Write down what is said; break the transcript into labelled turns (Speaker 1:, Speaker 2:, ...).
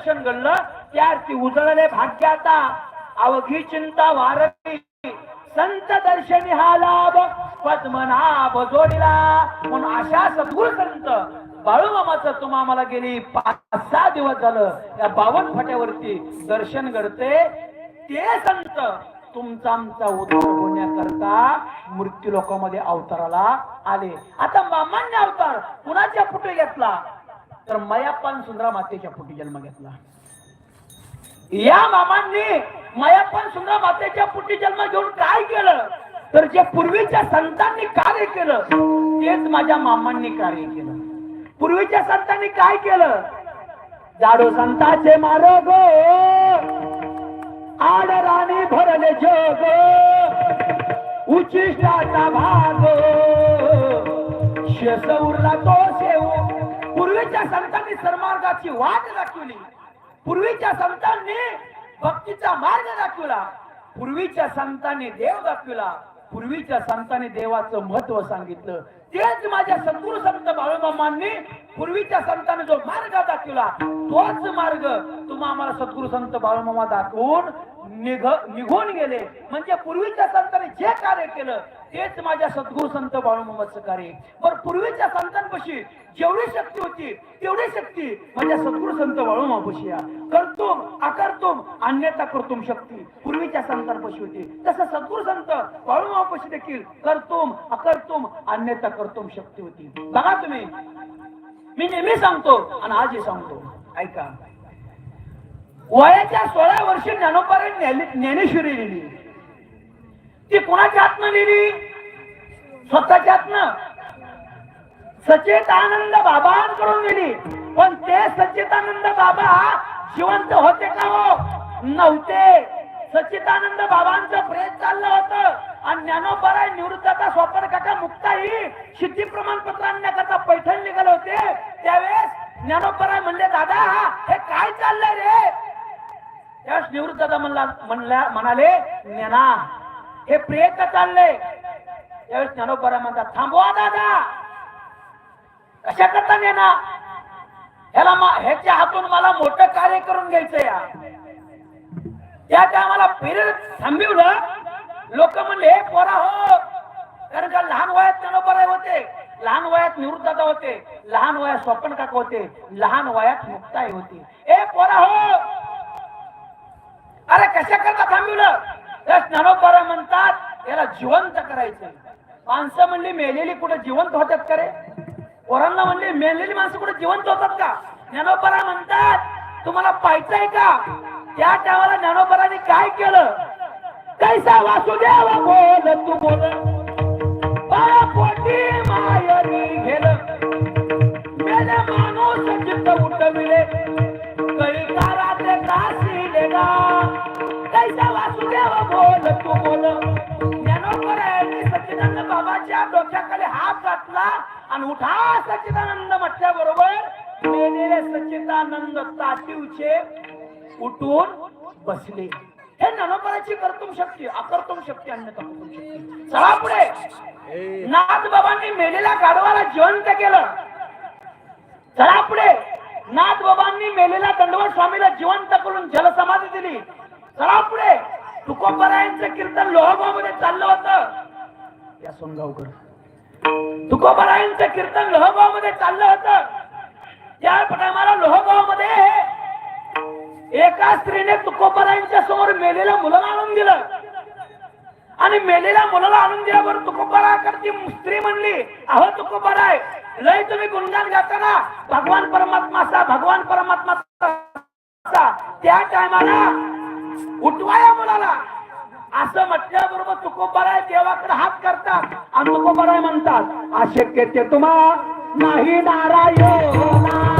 Speaker 1: दर्शन घडलं त्यार्थी उजळले भाग्याता अवघी चिंता वारली. संत दर्शनी हा लाभ पद्मनाभ जोडीला. म्हणून अशा सद्गुरु संत बाळूमामाचं तुम्हा आम्हाला गेली पाच सहा दिवस झालं. या बावन फाट्यावरती दर्शन घडते. ते संत तुमचा आमचा उद्धार होण्याकरता मृत्यू लोकांमध्ये अवताराला आले. आता मामान्य अवतार कुणाच्या पुढे घेतला? तर मयाप्पान सुंदरा मातेच्या पोटी जन्म घेतला. या मामांनी मयाप्पन सुंदरा मातेच्या पोटी जन्म घेऊन काय केलं? तर जे पूर्वीच्या संतांनी कार्य केलं तेच माझ्या मामांनी कार्य केलं. पूर्वीच्या संतांनी काय केलं? जाडो संताचे मार्ग आड राणी भरले जग. उचिष्टाचा भाग. शेष उरला तो पूर्वीच्या संतांनी सन्मार्गाची वाट दाखवली. पूर्वीच्या संतांनी भक्तीचा मार्ग दाखवला. पूर्वीच्या संतांनी देव दाखवला. पूर्वीच्या संतांनी देवाचं महत्त्व सांगितलं. तेच माझ्या सद्गुरु संत बाळूमामांनी पूर्वीच्या संतांनी जो मार्ग दाखवला तोच मार्ग तुम्हा आम्हाला सद्गुरु संत बाळूमामा दाखवून निघ निघून गेले. म्हणजे पूर्वीच्या संतांनी जे कार्य केलं तेच माझ्या सद्गुरु संत बाळूमामाचं कार्य. पण पूर्वीच्या संतांपाशी जेवढी शक्ती होती तेवढी शक्ती माझ्या सद्गुरु संत बाळूमापाशी आहे. करतोम अकर्तोम अन्यथा करतोम शक्ती पूर्वीच्या संतांपाशी होती. तसं सद्गुरु संत बाळूमापाशी देखील करतोम अकर्तोम अन्यथा करतोम शक्ती होती. बघा तुम्ही मी नेहमी सांगतो आणि आजही सांगतो. ऐका. वयाच्या सोळा वर्षी ज्ञानोपारायण ज्ञानेश्वरी लिहिली ती कोणाच्या हातनं लिहिली स्वतःच्या हातनं. सचेतानंद बाबांकडून लिहिली पण ते सचेतानंद बाबा जिवंत होते का हो? नव्हते. सच्चिदानंद बाबांचं प्रेत चाललं होतं. आणि ज्ञानोपराय निवृत्ताचा स्वप्न काका मुक्ताही सिद्धी प्रमाण ज्ञानोपराय म्हणले दादा हे काय चाललंय रे? त्यावेळेस निवृत्त दादा म्हणला म्हणल्या म्हणाले ज्ञाना हे प्रेत चाललंय? त्यावेळेस ज्ञानोपराय म्हणतात थांबवा दादा. कशा करता नेना ह्याला ह्याच्या हातून मला मोठं कार्य करून घ्यायचं या त्या टायमाला पिरियड थांबवलं. लोक म्हणले "हे पोरा हो. कारण का लहान वयात ज्ञानोपराय होते. लहान वयात निवृत्तता होते लहान वयात स्वप्न काका होते लहान वयात मुक्ताई होती. ए पोरा हो! अरे कशा करता थांबवलं तर म्हणतात याला जिवंत करायचं माणसं म्हणली मेलेली कुठे जिवंत होतात का रे? पोरांना म्हणली मेलेली माणसं कुठे जिवंत होतात का? ज्ञानोपरा म्हणतात तुम्हाला पाहायचंय का? त्या टायमाला ज्ञानोपराने काय केलं? कैसा वासुदेव बोल कळीकाराचे काशी लेगा कैसा वासुदेव बोल तू बोल ज्ञानोबरायांनी सच्चिदानंद बाबाच्या डोक्याखाली हात घातला आणि उठा सच्चिदानंद म्हटल्या बरोबर मेलेले सच्चिदानंद ताटीवचे उठून बसले हे ज्ञानोबराची कर्तुम शक्ती अकर्तुम शक्ती अन्यथा कर्तुम शक्ती चला पुढे नाथ बाबांनी मेलेल्या गाढवाला जिवंत केलं चला पुढे नाथ बाबांनी मेलेल्या दंडवत स्वामीला जिवंत करून जलसमाधी दिली. चला पुढे. तुकोबरायांचं कीर्तन लोहगावमध्ये चाललं होतं. या सोनगावकर. तुकोबरायांचं कीर्तन लोहगावमध्ये चाललं होतं. त्या टायमाला लोहगावमध्ये एका स्त्रीने तुकोबरायांच्या समोर मेलेलं मुलं आणून दिलं. आणि मेलेल्या मुलाला आणून दिल्यावर तुकोबराकडची स्त्री म्हणली अहो तुकोबराय लय तुम्ही गुणगान गाताना भगवान परमात्माचा भगवान परमात्माचा त्या टायमाला उठवाया मुलाला. असं म्हटल्याबरोबर आहे. देवाकडे हात करतात आणि आहे म्हणतात. अशक्य ते तुम्हा. नाही नारायण.